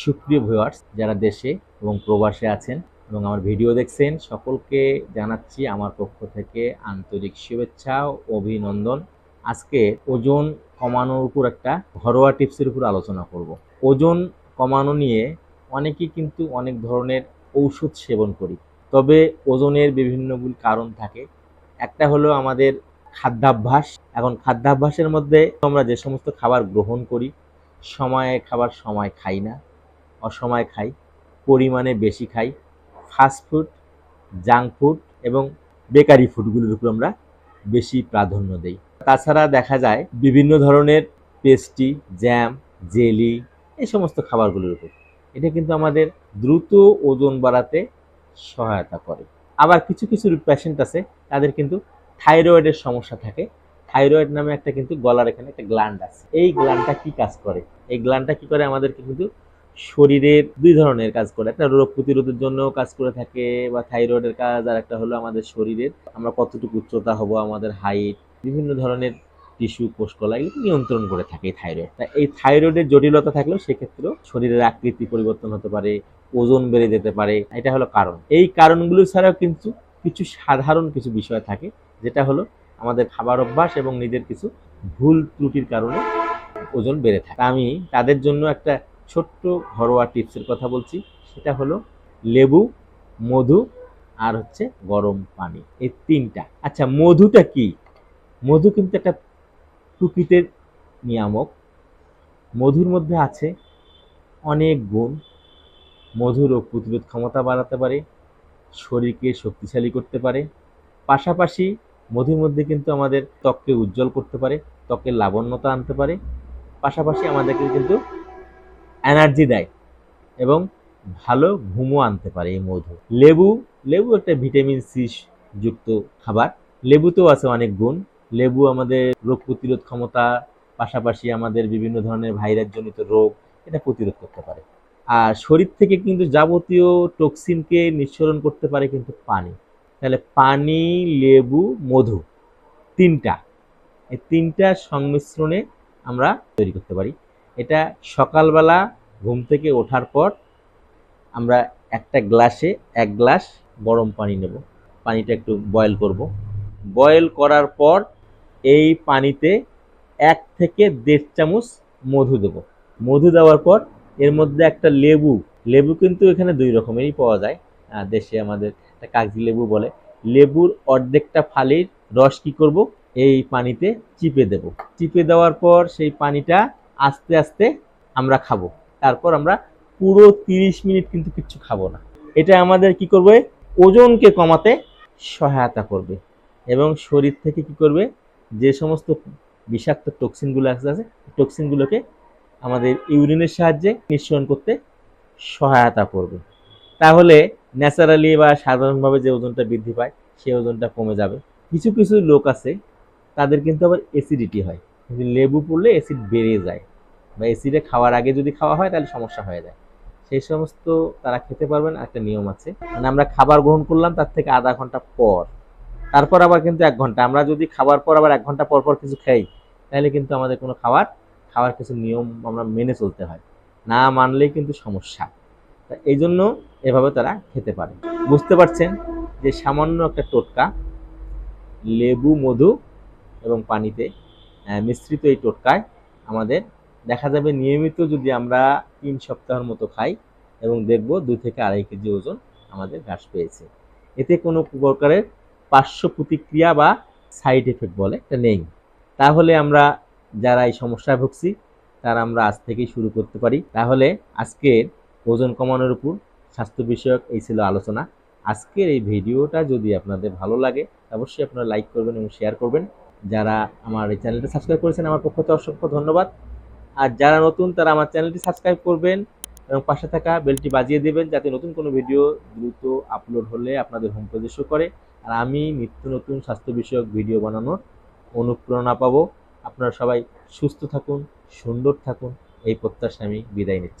সুপ্রিয় ভিউয়ার্স যারা দেশে এবং প্রবাসে আছেন এবং আমার ভিডিও দেখছেন, সকলকে জানাচ্ছি আমার পক্ষ থেকে আন্তরিক শুভেচ্ছা ও অভিনন্দন। আজকে ওজন কমানোর উপর একটা ঘরোয়া টিপসের উপর আলোচনা করব। ওজন কমানো নিয়ে অনেকেই কিন্তু অনেক ধরনের ঔষধ সেবন করি। তবে ওজনের বিভিন্নগুলো কারণ থাকে। একটা হলো আমাদের খাদ্যাভ্যাস। এখন খাদ্যাভ্যাসের মধ্যে আমরা যে সমস্ত খাবার গ্রহণ করি, সময়ে খাবার, সময় খাই না। অসময়ে খাই, পরিমাণে বেশি খাই ফাস্ট ফুড জাঙ্ক ফুড এবং বেকারি ফুডগুলোর উপর আমরা বেশি প্রাধান্য দেই। তাছাড়া দেখা যায় বিভিন্ন ধরনের পেস্ট্রি জ্যাম জেলি এই সমস্ত খাবারগুলোর উপর। এটা কিন্তু আমাদের দ্রুত ওজন বাড়াতে সহায়তা করে। আবার কিছু কিছু পেশেন্ট আছে, তাদের কিন্তু থাইরয়েডের সমস্যা থাকে। থাইরয়েড নামে একটা কিন্তু গলার এখানে একটা গ্ল্যান্ড আছে। এই গ্ল্যান্ডটা কি কাজ করে? এই গ্ল্যান্ডটা কি করে? আমাদেরকে কিন্তু শরীরের দুই ধরনের কাজ করে। একটা রোগ প্রতিরোধের জন্য কাজ করে থাকে বা থাইরয়েডের কাজ, আর একটা হলো আমাদের শরীরের। আমরা কতটুকু উচ্চতা হব, আমাদের হাইট বিভিন্ন ধরনের টিস্যু কোষকলা, এগুলো নিয়ন্ত্রণ করে থাকে এই থাইরয়েড। তা এই থাইরয়েডের জটিলতা থাকলেও সেক্ষেত্রেও শরীরের আকৃতি পরিবর্তন হতে পারে, ওজন বেড়ে যেতে পারে, এটা হলো কারণ। এই কারণগুলো ছাড়াও কিন্তু কিছু সাধারণ কিছু বিষয় থাকে, যেটা হলো আমাদের খাবার অভ্যাস এবং নিজের কিছু ভুল ত্রুটির কারণে ওজন বেড়ে থাকে। আমি তাদের জন্য একটা ছোট্ট ঘরোয়া টিপসের কথা বলছি, সেটা হলো লেবু, মধু আর হচ্ছে গরম পানি, এই তিনটা। আচ্ছা মধুটা কি? মধু কিন্তু একটা প্রকৃতির নিয়ামক। মধুর মধ্যে আছে অনেক গুণ। মধু রোগ প্রতিরোধ ক্ষমতা বাড়াতে পারে, শরীরকে শক্তিশালী করতে পারে। পাশাপাশি মধুর মধ্যে কিন্তু আমাদের ত্বককে উজ্জ্বল করতে পারে, ত্বকের লাবণ্যতা আনতে পারে। পাশাপাশি আমাদেরকে কিন্তু এনার্জি দেয় এবং ভালো ঘুমও আনতে পারে এই মধু। লেবু লেবু একটা ভিটামিন সি যুক্ত খাবার। লেবুতেও আছে অনেক গুণ। লেবু আমাদের রোগ প্রতিরোধ ক্ষমতা, পাশাপাশি আমাদের বিভিন্ন ধরনের ভাইরাস জনিত রোগ, এটা প্রতিরোধ করতে পারে। আর শরীর থেকে কিন্তু যাবতীয় টক্সিনকে নিঃসরণ করতে পারে কিন্তু পানি। তাহলে পানি, লেবু, মধু তিনটা। এই তিনটার সংমিশ্রণে আমরা তৈরি করতে পারি। এটা সকালবেলা ঘুম থেকে ওঠার পর আমরা একটা গ্লাসে এক গ্লাস গরম পানি নেব। পানিটা একটু বয়েল করব। বয়েল করার পর এই পানিতে এক থেকে দেড় চামচ মধু দেব। মধু দেওয়ার পর এর মধ্যে একটা লেবু। লেবু কিন্তু এখানে দুই রকমেরই পাওয়া যায়। দেশে আমাদের একটা কাগজি লেবু বলে। লেবুর অর্ধেকটা ফালির রস কি করব? এই পানিতে চিপে দেব। চিপে দেওয়ার পর সেই পানিটা আস্তে আস্তে আমরা খাব। তারপর আমরা পুরো তিরিশ মিনিট কিন্তু কিচ্ছু খাব না। এটা আমাদের কি করবে? ওজনকে কমাতে সহায়তা করবে এবং শরীর থেকে কি করবে? যে সমস্ত বিষাক্ত টক্সিনগুলো আছে আছে টক্সিনগুলোকে আমাদের ইউরিনের সাহায্যে নিঃসরণ করতে সহায়তা করবে। তাহলে ন্যাচারালি বা সাধারণভাবে যে ওজনটা বৃদ্ধি পায় সেই ওজনটা কমে যাবে। কিছু কিছু লোক আছে, তাদের কিন্তু আবার অ্যাসিডিটি হয়। লেবু পড়লে অ্যাসিড বেড়ে যায়। বা অ্যাসিডে খাওয়ার আগে যদি খাওয়া হয়, তাহলে সমস্যা হয়ে যায়। সেই সমস্ত তারা খেতে পারবেন, একটা নিয়ম আছে। মানে আমরা খাবার গ্রহণ করলাম, তার থেকে আধা ঘণ্টা পর। তারপর আবার কিন্তু এক ঘণ্টা। আমরা যদি খাবার পর আবার এক ঘণ্টা পর পর কিছু খাই, তাহলে কিন্তু আমাদের কোনো খাবার, খাওয়ার কিছু নিয়ম আমরা মেনে চলতে হয়। না মানলেই কিন্তু সমস্যা। তা এই জন্য এভাবে তারা খেতে পারে। বুঝতে পারছেন যে সামান্য একটা টোটকা, লেবু, মধু এবং পানিতে মিশ্রিত এই টোটকায় আমাদের দেখা যাবে নিয়মিত যদি আমরা তিন সপ্তাহের মতো খাই এবং দেখব দুই থেকে আড়াই কেজি ওজন আমাদের হ্রাস পেয়েছে। এতে কোনো প্রকারের পার্শ্ব প্রতিক্রিয়া বা সাইড এফেক্ট বলে এটা নেই। তাহলে আমরা যারা এই সমস্যায় ভুগছি, তারা আমরা আজ থেকেই শুরু করতে পারি। তাহলে আজকের ওজন কমানোর উপর স্বাস্থ্য বিষয়ক এই ছিল আলোচনা। আজকের এই ভিডিওটা যদি আপনাদের ভালো লাগে, অবশ্যই আপনারা লাইক করবেন এবং শেয়ার করবেন। যারা আমার এই চ্যানেলটা সাবস্ক্রাইব করেছেন, আমার পক্ষ থেকে অসংখ্য ধন্যবাদ। আর যারা নতুন, তারা আমার চ্যানেলটি সাবস্ক্রাইব করবেন এবং পাশে থাকা বেলটি বাজিয়ে দেবেন যাতে নতুন কোনো ভিডিও দ্রুত আপলোড হলে আপনাদের হোম প্রদেশ করে। আর আমি নিত্য নতুন স্বাস্থ্য বিষয়ক ভিডিও বানানোর অনুপ্রেরণা পাবো। আপনারা সবাই সুস্থ থাকুন, সুন্দর থাকুন। এই প্রত্যাশা আমি বিদায় নিচ্ছি।